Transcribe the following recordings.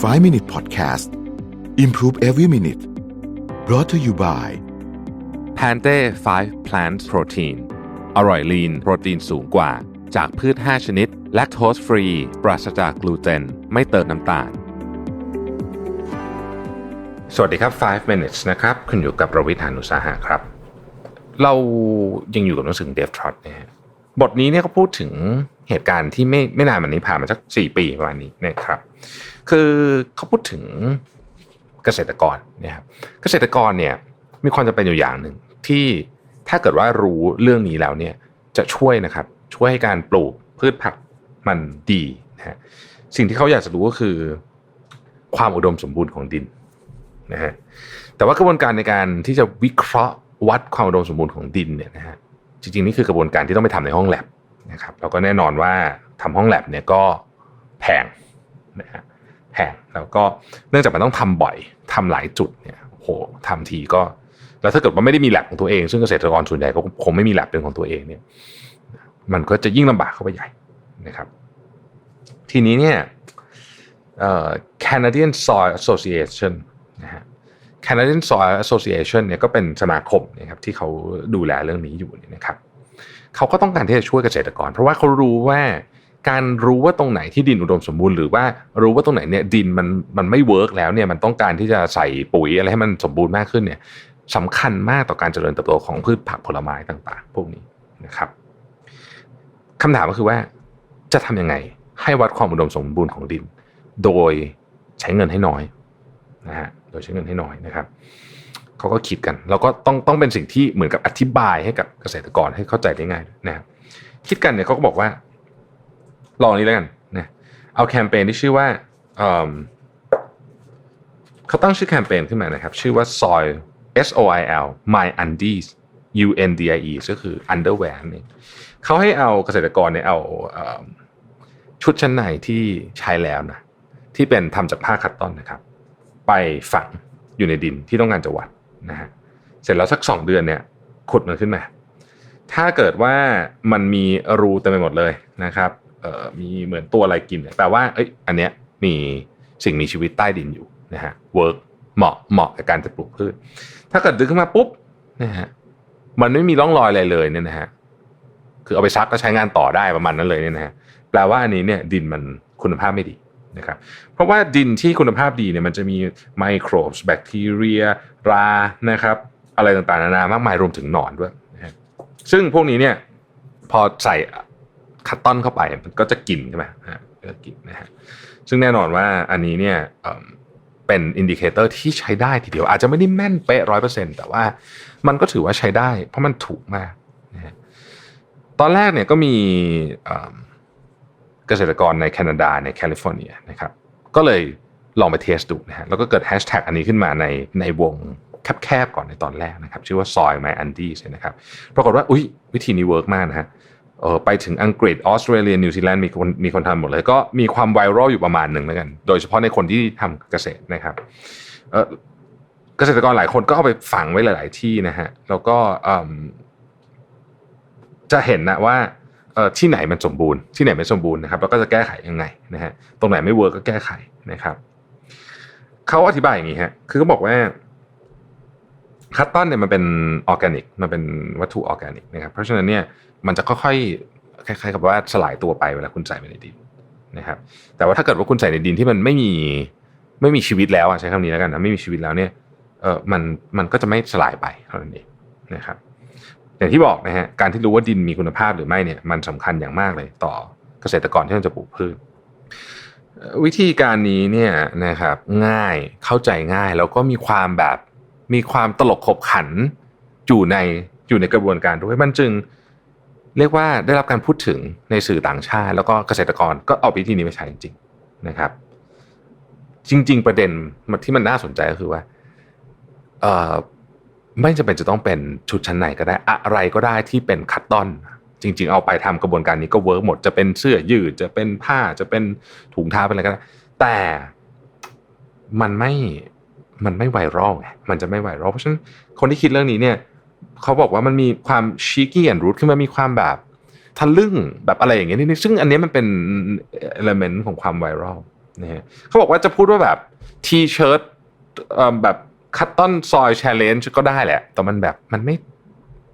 5 Minute Podcast Improve Every Minute brought to you by p a n t e 5 Plant Protein อร่อยลีนโปรตีนสูงกว่า จากพืช 5 ชนิด และโทสฟรี ปราศจากกลูเตน ไม่เติมน้ำตาล สวัสดีครับ 5 minutes นะครับ คุณอยู่กับประวิทยานุสาหะครับ เรายังอยู่กับหนังสือเดฟทรอตนะฮะบทนี้เนี่ยเขาพูดถึง เหตุการณ์ที่ไม่ไม่นานมานี้ผ่านมาสักสี่ปีประมาณนี้นะครับ คือเขาพูดถึงเกษตรกรนะครับเกษตรกรเนี่ยมีความจำเป็นอยู่อย่างหนึ่งที่ถ้าเกิดว่ารู้เรื่องนี้แล้วเนี่ยจะช่วยนะครับช่วยให้การปลูกพืชผักมันดีนะฮะสิ่งที่เขาอยากจะรู้ก็คือ ความอุดมสมบูรณ์ของดินนะฮะแต่ว่ากระบวนการในการที่จะวิเคราะห์วัดความอุดมสมบูรณ์ของดินเนี่ยนะฮะจริงๆนี่คือกระบวนการที่ต้องไปทำในห้องแลบ นะครับแล้วก็แน่นอนว่าทำห้องแลบเนี่ยก็แพงนะฮะแพงแล้วก็เนื่องจากมันต้องทำบ่อยทำหลายจุดเนี่ยโหทำทีก็ แล้วถ้าเกิดว่าไม่ได้มีแลบของตัวเองซึ่งเกษตรกรส่วนใหญ่ก็คงไม่มีแลบเป็นของตัวเองเนี่ยมันก็จะยิ่งลำบากเข้าไปใหญ่นะครับ ทีนี้เนี่ย Canadian Soil Association นะฮะ Canadian Soil Association เนี่ยก็เป็นสมาคมนะครับที่เขาดูแลเรื่องนี้อยู่นะครับ เขาก็ต้องการที่จะช่วยเกษตรกร เพราะว่าเขารู้ว่าการรู้ว่าตรงไหนที่ดินอุดมสมบูรณ์หรือว่ารู้ว่าตรงไหนเนี่ยดินมันมันไม่เวิร์กแล้วเนี่ยมันต้องการที่จะใส่ปุ๋ยอะไรให้มันสมบูรณ์มากขึ้นเนี่ยสำคัญมากต่อการเจริญเติบโตของพืชผักผลไม้ต่างๆ พวกนี้นะครับคำถามก็คือว่าจะทำยังไงให้วัดความอุดมสมบูรณ์ของดิน โดยใช้เงินให้น้อยนะฮะโดยใช้เงินให้น้อยนะครับ เขาก็คิดกัน แล้วก็ต้องต้องเป็นสิ่งที่เหมือนกับอธิบายให้กับเกษตรกรให้เข้าใจได้ง่ายนะครับคิดกันเนี่ยเขาก็บอกว่า ลองนี้แล้วกันนะเอาแคมเปญที่ชื่อว่าเขาตั้งชื่อแคมเปญขึ้นมานะครับ ชื่อว่า soil S O I L My Undies U N D I E ก็คือ underwear นี่เขาให้เอาเกษตรกรเนี่ยเอาชุดชั้นในที่ใช้แล้วนะที่เป็นทำจากผ้าคัตตอนนะครับ ไปฝังอยู่ในดินที่ต้องการจะวัด นะฮะเสร็จแล้วสักสองเดือนเนี่ยขุดมันขึ้นมา ถ้าเกิดว่ามันมีรูเต็มไปหมดเลยนะครับมีเหมือนตัวอะไรกินเนี่ยแปลว่าเอ้ยอันเนี้ยมีสิ่งมีชีวิตใต้ดินอยู่นะฮะเวิร์กเหมาะเหมาะกับการจะปลูกพืช ถ้าเกิดดึงขึ้นมาปุ๊บนะฮะมันไม่มีร่องรอยอะไรเลยเนี่ยนะฮะคือเอาไปซักก็ใช้งานต่อได้ประมาณนั้นเลยเนี่ยนะฮะแปลว่าอันนี้เนี่ยดินมันคุณภาพไม่ดี นะครับเพราะว่าดินที่คุณภาพดีเนี่ยมันจะมีไมโครบแบคทีเรียรานะครับอะไรต่างๆนานามากมายรวมถึงหนอนด้วยนะซึ่งพวกนี้เนี่ยพอใส่คัตตอนเข้าไปมันก็จะกินใช่ไหมฮะก็กินนะฮะซึ่งแน่นอนว่าอันนี้เนี่ยเป็นอินดิเคเตอร์ที่ใช้ได้ทีเดียว อาจจะไม่ได้แม่นเป๊ะร้อยเปอร์เซ็นต์แต่ว่ามันก็ถือว่าใช้ได้ เพราะมันถูกมากนะฮะตอนแรกเนี่ยก็มี เกษตรกรในแคนาดาในแคลิฟอร์เนียนะครับก็เลยลองไปเทสดูนะฮะแล้วก็เกิดแฮชแท็กอันนี้ขึ้นมาในในวงแคบๆก่อนในตอนแรกนะครับ ชื่อว่าซอยไมอันดี้นะครับปรากฏว่าอุ้ยวิธีนี้เวิร์กมากนะฮะเออไปถึงอังกฤษออสเตรเลียนิวซีแลนด์มีคนมีคนทำหมดเลย ก็มีความไวรัลอยู่ประมาณหนึ่งแล้วกัน โดยเฉพาะในคนที่ทำเกษตรนะครับเออเกษตรกรหลายคนก็เอาไปฝังไว้หลาย ๆ ที่นะฮะแล้วก็จะเห็นนะว่า ที่ไหนมันสมบูรณ์ที่ไหนไม่สมบูรณ์นะครับแล้วก็จะแก้ไขยังไงนะฮะตรงไหนไม่เวิร์กก็แก้ไขนะครับเขาอธิบายอย่างนี้ฮะคือเขาบอกว่าคัตตอนเนี่ยมันเป็นออร์แกนิกมันเป็นวัตถุออร์แกนิกนะครับเพราะฉะนั้นเนี่ยมันจะค่อยๆคล้ายๆกับว่าสลายตัวไปเวลาคุณใส่ไปในดินนะครับ แต่ว่าถ้าเกิดว่าคุณใส่ในดินที่มันไม่มีไม่มีชีวิตแล้วใช้คำนี้แล้วกันนะไม่มีชีวิตแล้วเนี่ยเออมันมันก็จะไม่สลายไปเท่านั้นเองนะครับ อย่างที่บอกนะฮะการที่รู้ว่าดินมีคุณภาพหรือไม่เนี่ยมันสำคัญอย่างมากเลยต่อเกษตรกรที่จะปลูกพืชวิธีการนี้เนี่ยนะครับง่ายเข้าใจง่ายแล้วก็มีความแบบมีความตลกขบขันอยู่ในอยู่ในกระบวนการด้วยมันจึงเรียกว่าได้รับการพูดถึงในสื่อต่างชาติ แล้วก็เกษตรกรก็เอาวิธีนี้ไปใช้จริงๆนะครับ จริง ๆ ประเด็นที่มันน่าสนใจก็คือว่า ไม่จำเป็นจะต้องเป็นชุดชั้นในก็ได้อะไรก็ได้ที่เป็นคัตตอน จริง ๆ เอาไปทำกระบวนการนี้ก็เวิร์กหมดจะเป็นเสื้อยืดจะเป็นผ้าจะเป็นถุงเท้าเป็นอะไรก็ได้ แต่มันไม่มันไม่ไวรัลไงมันจะไม่ไวรัลเพราะฉะนั้นคนที่คิดเรื่องนี้เนี่ยเขาบอกว่ามันมีความชีกี้แอนด์รูทขึ้นมามีความแบบทะลึ่งแบบอะไรอย่างเงี้ยนี่ซึ่งอันนี้มันเป็นเอลเมนต์ของความไวรัลนะฮะเขาบอกว่าจะพูดว่าแบบทีเชิร์ตแบบ คัตตอนซอยแชร์เลนจ์ก็ได้แหละ แต่มันแบบมันไม่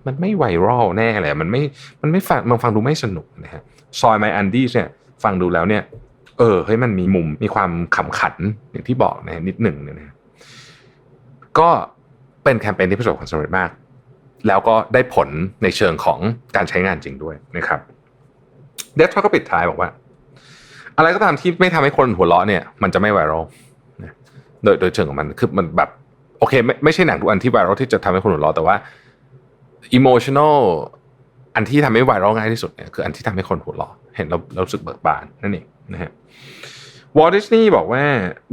มันไม่ไวรัลแน่เลยมันไม่มันไม่ฟังมันฟังดูไม่สนุกนะฮะซอยไมอันดี้เนี่ยฟังดูแล้วเนี่ย เออเฮ้ยมันมีมุมมีความขำขันอย่างที่บอกนะฮะนิดหนึ่งเนี่ยนะก็เป็นแคมเปญที่ประสบความสำเร็จมาก แล้วก็ได้ผลในเชิงของการใช้งานจริงด้วยนะครับเดฟทอก็ปิดท้ายบอกว่า อะไรก็ตามที่ไม่ทำให้คนหัวเราะเนี่ย มันจะไม่ไวรัลโดยโดยเชิงของมันคือมันแบบ โอเคไม่ไม่ใช่หนังทุกอันที่ไวรัลที่จะทำให้คนหัวเราะแต่ว่า emotional อันที่ทำให้ไวรัลง่ายที่สุดเนี่ยคืออันที่ทำให้คนหัวเราะเห็นเราเราสึกเบิกบานนั่นเองนะฮะวอลดิสนีย์บอกว่า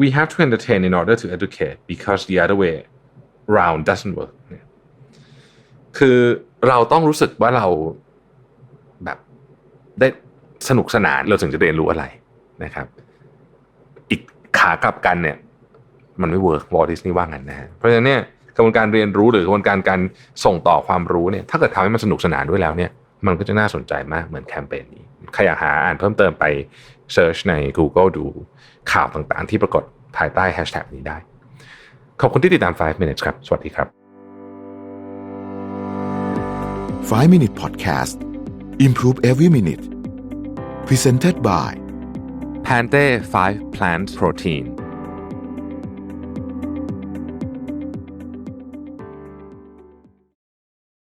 we have to entertain in order to educate because the other way round doesn't work เนี่ยคือเราต้องรู้สึกว่าเราแบบได้สนุกสนานเราถึงจะเรียนรู้อะไรนะครับ อีกขากลับกันเนี่ย มันไม่เวิร์กวอลดิสนีย์ว่างั้นนะฮะเพราะฉะนั้นเนี่ยกระบวนการเรียนรู้หรือกระบวนการการส่งต่อความรู้เนี่ยถ้าเกิดทำให้มันสนุกสนานด้วยแล้วเนี่ยมันก็จะน่าสนใจมากเหมือนแคมเปญนี้ใครอยากหาอ่านเพิ่มเติมไปเซิร์ชใน Google ดูข่าวต่างๆ ที่ปรากฏภายใต้แฮชแท็กนี้ได้ ขอบคุณที่ติดตาม 5 minutes ครับ สวัสดีครับ 5 Minute Podcast Improve Every Minute Presented by Pante 5 Plant Protein